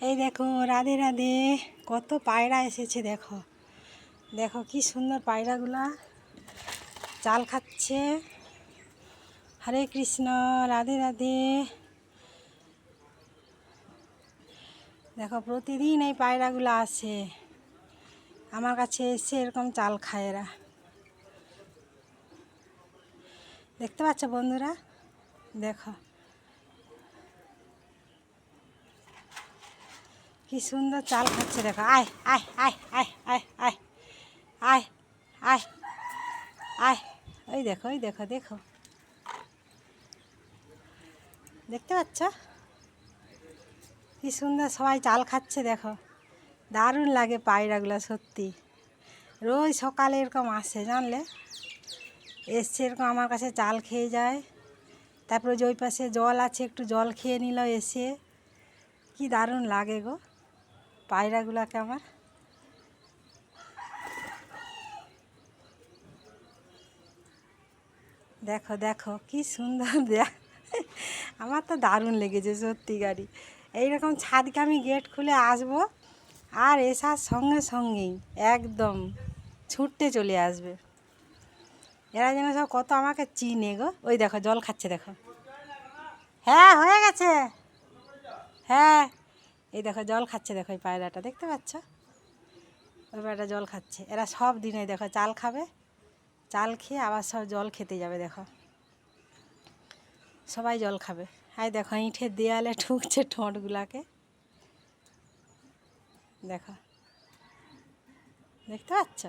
এই দেখো, রাধে রাধে, কত পায়রা এসেছে দেখো। দেখো কি সুন্দর পায়রাগুলা, চাল খাচ্ছে। হরে কৃষ্ণ, রাধে রাধে। দেখো, প্রতিদিন এই পায়রাগুলো আসে। আমার কাছে এসে এরকম চাল খায় এরা। দেখতে পাচ্ছ বন্ধুরা? দেখো। কি সুন্দর চাল খাচ্ছে দেখো। আয় আয় আয় আয় আয় আয় আয় আয় আয়। ওই দেখো ওই দেখো দেখো। দেখতে পাচ্ছ? কি সুন্দর সবাই চাল খাচ্ছে দেখো। দারুণ লাগে পায়রাগুলো, সত্যি। রোজ সকালে এরকম আসে, জানলে? এসছে এরকম আমার কাছে চাল খেয়ে যায়। তারপরে ওই পাশে জল আছে, একটু জল খেয়ে নিল এসে। কি দারুণ লাগে গো। পায়রাগুলোকে আমার। দেখো দেখো, কি সুন্দর দেখ আমার তো দারুণ লেগেছে, সত্যি গাড়ি। এইরকম ছাদকে আমি গেট খুলে আসব আর এসার সঙ্গে সঙ্গেই একদম ছুটতে চলে আসবে। এরা যেন সব কত আমাকে চিনে গো। ওই দেখো, জল খাচ্ছে, দেখো। হ্যাঁ হয়ে গেছে। হ্যাঁ। এই দেখো জল খাচ্ছে দেখো এই পায়রাটা, দেখতে পাচ্ছ? ওই পায়রাটা জল খাচ্ছে। এরা সব দিনে দেখো চাল খাবে, চাল খেয়ে আবার সব জল খেতে যাবে দেখো। সবাই জল খাবে। হাই দেখো ইঁটের দেয়ালে ঠুকছে ঠোঁটগুলাকে। দেখো। দেখতে পাচ্ছ?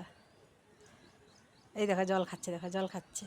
এই দেখো জল খাচ্ছে, দেখো জল খাচ্ছে।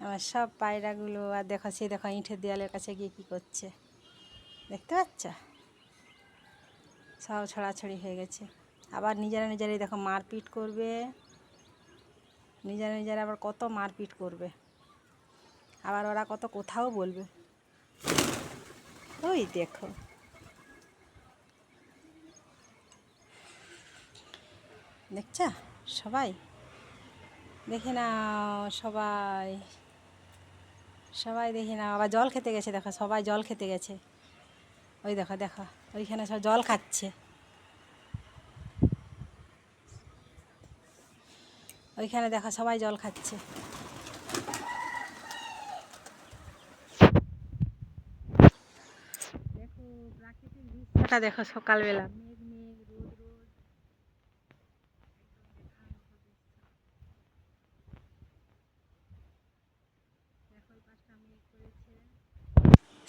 আমার সব পায়রাগুলো, আর দেখো সে দেখো ইঁটের দেয়ালের কাছে গিয়ে কী করছে। দেখতে পাচ্ছ? সব ছড়াছড়ি হয়ে গেছে। আবার নিজেরা নিজেরাই দেখো মারপিট করবে। নিজেরা নিজেরা আবার কত মারপিট করবে। আবার ওরা কত কোথাও বলবে। ওই দেখো। দেখছ? সবাই? দেখে না সবাই। সবাই দেখি না, আবার জল খেতে গেছে, দেখো, সবাই জল খেতে গেছে। ওই দেখো দেখো, ওইখানে সব জল খাচ্ছে। ওইখানে দেখো, সবাই জল খাচ্ছে। দেখো, প্রাকৃতিক দৃশ্যটা দেখো সকালবেলা।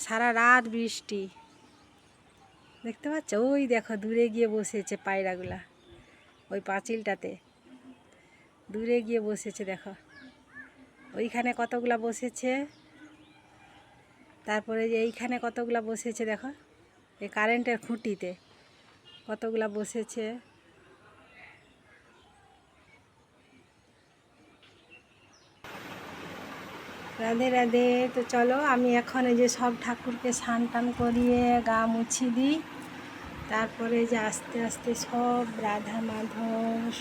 সারা রাত বৃষ্টি। দেখতে পাচ্ছ? ওই দেখো, দূরে গিয়ে বসেছে পায়রাগুলা, ওই পাঁচিলটাতে। দূরে গিয়ে বসেছে, দেখো। ওইখানে কতগুলা বসেছে? তারপরে যে এইখানে কতগুলা বসেছে, দেখো? এই কারেন্টের খুঁটিতে কতগুলা বসেছে? রাধে রাধে। তো চলো, আমি এখন যে সব ঠাকুরকে স্নান টান করিয়ে গা মুছি দিই। তারপরে যে আস্তে আস্তে সব রাধা, মাধব,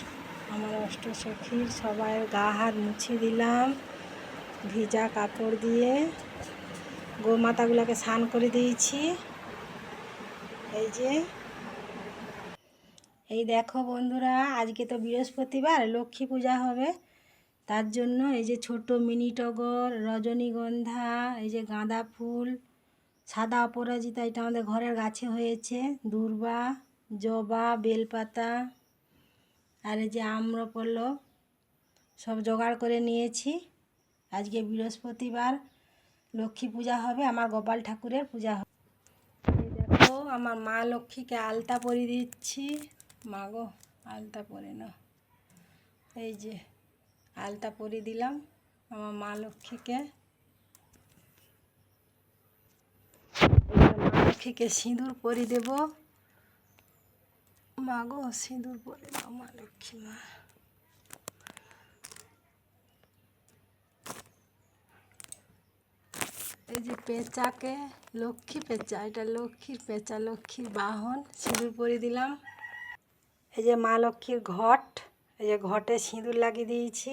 আমার অষ্টসখীর সবাই গা হাত মুছে দিলাম। ভিজা কাপড় দিয়ে গোমাতাগুলোকে স্নান করে দিয়েছি। এই যে। এই দেখো বন্ধুরা, আজকে তো বৃহস্পতিবার, লক্ষ্মী পূজা হবে। তার জন্য এই যে ছোট মিনি টগর, রজনীগন্ধা, এই যে গাঁদা ফুল, সাদা অপরাজিতা, এটা আমাদের ঘরের গাছে হয়েছে, দূর্বা, জবা, বেলপাতা, আর এই যে আম্রপল্লব, সব জোগাড় করে নিয়েছি। আজকে বৃহস্পতিবার, লক্ষ্মী পূজা হবে, আমার গোপাল ঠাকুরের পূজা হবে। দেখো, আমার মা লক্ষ্মীকে আলতা পরিয়ে দিচ্ছি। মা গো, আলতা পরে না এই যে আলতা পরে দিলাম আমার মা লক্ষ্মীকে। মা লক্ষ্মীকে সিঁদুর পরে দেব। মা গো, সিঁদুর পরে দাও মা লক্ষ্মী মা। এই যে পেঁচাকে, লক্ষ্মী পেঁচা, এটা লক্ষ্মীর পেঁচা, লক্ষ্মীর বাহন, সিঁদুর পরে দিলাম। এই যে মা লক্ষ্মীর ঘট। এই যে ঘটে সিঁদুর লাগিয়ে দিয়েছি।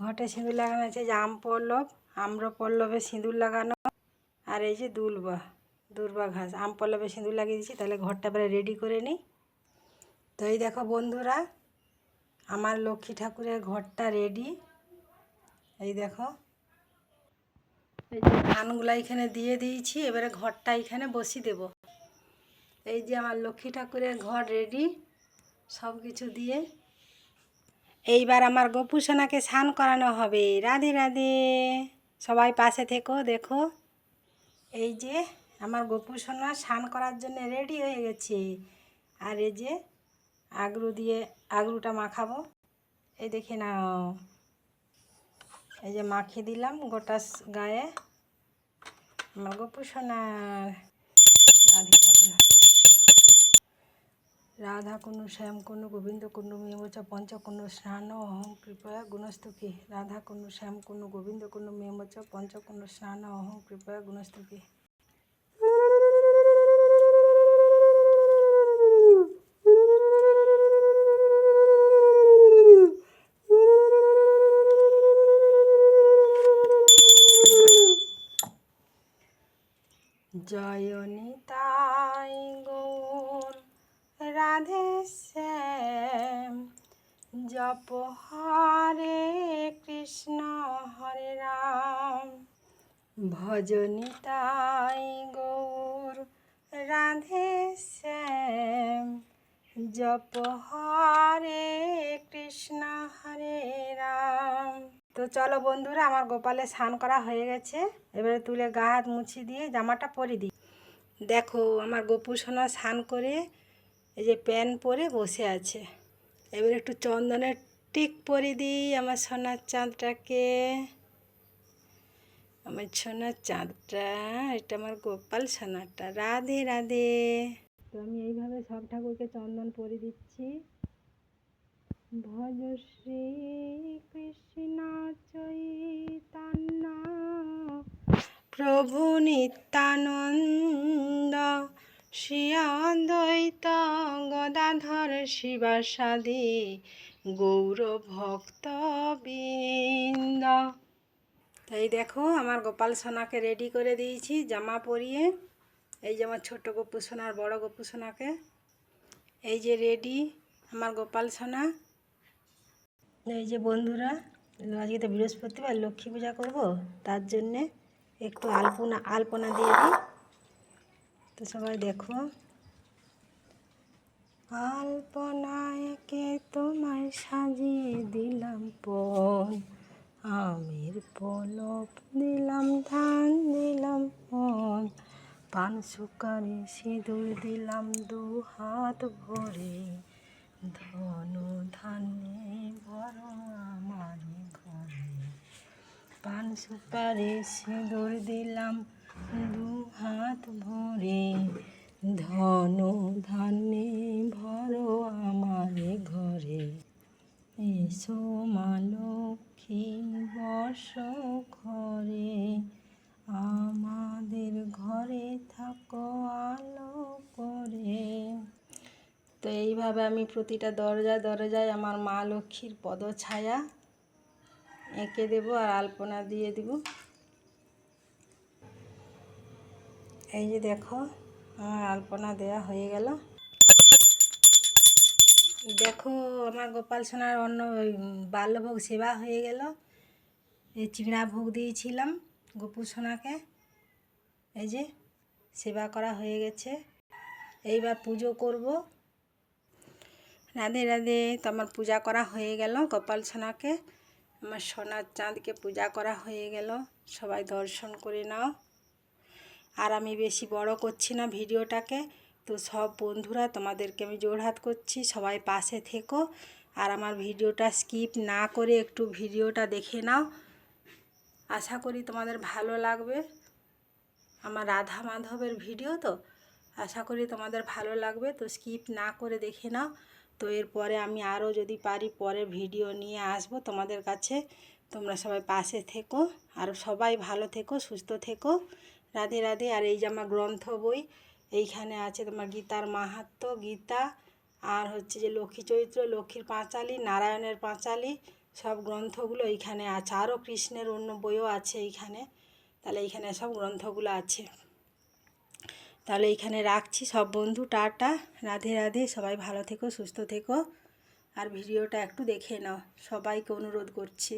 ঘটে সিঁদুর লাগানো আছে যে আম পল্লব, আম্র পল্লবে সিঁদুর লাগানো আর এই যে দুলবা দুর্বা ঘাস। আম পল্লবে সিঁদুর লাগিয়ে দিয়েছি, তাহলে ঘরটা এবারে রেডি করে নিই। তো এই দেখো বন্ধুরা, আমার লক্ষ্মী ঠাকুরের ঘরটা রেডি এই দেখো, এই যে ধানগুলো এখানে দিয়ে দিয়েছি, এবারে ঘরটা এখানে বসিয়ে দেব। এই যে আমার লক্ষ্মী ঠাকুরের ঘর রেডি সব কিছু দিয়ে এইবার আমার গপু সোনাকে স্নান করানো হবে। রাধে রাধে। সবাই পাশে থেকো, দেখো। এই যে আমার গপু সোনা স্নান করার জন্য রেডি হয়ে গেছে। আর এই যে আগরু দিয়ে আগরুটা মাখাবো। এই দেখে নাও। এই যে মাখিয়ে দিলাম গোটা গায়ে। আমার গপু সোনার রাধা কুণ্ড শ্যাম কুণ্ড গোবিন্দ কুণ্ড মেমচ পঞ্চকুণ্ড স্নান, অহং, কৃপয়া গুণস্তুকি রাধা কুণ্ড শ্যাম কুণ্ড গোবিন্দ কুণ্ড মেমচ পঞ্চকুণ্ড স্নান, অহং, কৃপয়া গুণস্তুকি জয় জপ হরে কৃষ্ণ হরে রাম। ভজনিতাই গৌর রাধে শ্যাম। জপ হরে কৃষ্ণ হরে রাম। তো চলো বন্ধুরা, আমার গোপালে স্নান করা হয়ে গেছে। এবারে তুলে গা হাত মুছি দিয়ে জামাটা পরে দিই। দেখো, আমার গোপু সোনা স্নান করে এই যে প্যান পরে বসে আছে। এবার একটু চন্দনের টিক পরে দিই আমার সোনার চাঁদটাকে। আমার সোনার চাঁদটা, এটা আমার গোপাল সোনারটা। রাধে রাধে। তো আমি এইভাবে সব ঠাকুরকে চন্দন পরে দিচ্ছি। ভজ শ্রী কৃষ্ণ চৈতন্য প্রভু নিত্যানন্দ শ্রী গদাধর শিবাসাদি গৌর ভক্ত বৃন্দ তাই দেখো, আমার গোপাল সোনাকে রেডি করে দিয়েছি, জামা পরিয়ে। এই যে আমার ছোটো গপু সোনার, বড় গপু সোনাকে। এই যে রেডি আমার গোপাল সোনা। এই যে বন্ধুরা, আজকে তো বৃহস্পতিবার, লক্ষ্মী পূজা করব। তার জন্যে একটু আলপনা আলপনা দিয়ে দিই। তো সবাই দেখো। আলপনায় কে তোমায় সাজিয়ে দিলাম পন আমের পলপ দিলাম, ধান দিলাম পন পান সুকারি সিঁদুর দিলাম, দু হাত ভরে। ধন ধান্যে বড় আমার ঘরে। পান সুপারি সিঁদুর দিলাম, দু হাত ভরে ধন ধান্যে ভরো আমার ঘরে। এসো মা লক্ষ্মী বর্ষ ঘরে, আমাদের ঘরে থাকো আলো করে। তো এইভাবে আমি প্রতিটা দরজায় দরজায় আমার মা লক্ষ্মীর পদছায়া এঁকে দেবো আর আলপনা দিয়ে দিব। এই যে দেখো, আমার আলপনা দেয়া হয়ে গেল। দেখো, আমার গোপাল সোনার অন্য বাল্যভোগ সেবা হয়ে গেল। এই চিংড়া ভোগ দিয়েছিলাম গোপু সোনাকে। এই যে, সেবা করা হয়ে গেছে। এইবার পুজো করব। রাধে রাধে, তো আমার পূজা করা হয়ে গেল গোপাল সোনাকে। আমার সোনার চাঁদকে পূজা করা হয়ে গেল। সবাই দর্শন করে নাও। আর আমি বেশি বড় করছি না ভিডিওটাকে। তো সব বন্ধুরা, তোমাদেরকে আমি জোড়হাত করছি। সবাই পাশে থেকো। আর আমার ভিডিওটা স্কিপ না করে একটু ভিডিওটা দেখে নাও। আশা করি তোমাদের ভালো লাগবে আমার রাধা মাধবের ভিডিও তো। আশা করি তোমাদের ভালো লাগবে। তো স্কিপ না করে দেখে নাও। তো এরপরে আমি আরও যদি পারি পরে ভিডিও নিয়ে আসব তোমাদের কাছে। তোমরা সবাই পাশে থেকো। আর সবাই ভালো থেকো, সুস্থ থেকো। রাধে রাধে। আর এই যে আমার গ্রন্থ বই, এইখানে আছে তোমার গীতার মাহাত্ম, গীতা, আর হচ্ছে যে লক্ষ্মী চরিত্র, লক্ষ্মীর পাঁচালি, নারায়ণের পাঁচালি, সব গ্রন্থগুলো এইখানে আছে। আরও কৃষ্ণের অন্য বইও আছে এইখানে। তাহলে এইখানে সব গ্রন্থগুলো আছে। তাহলে এইখানে রাখছি সব বন্ধু, টাটা, রাধে রাধে। সবাই ভালো থেকো, সুস্থ থেকো। আর ভিডিওটা একটু দেখে নাও। সবাইকে অনুরোধ করছি।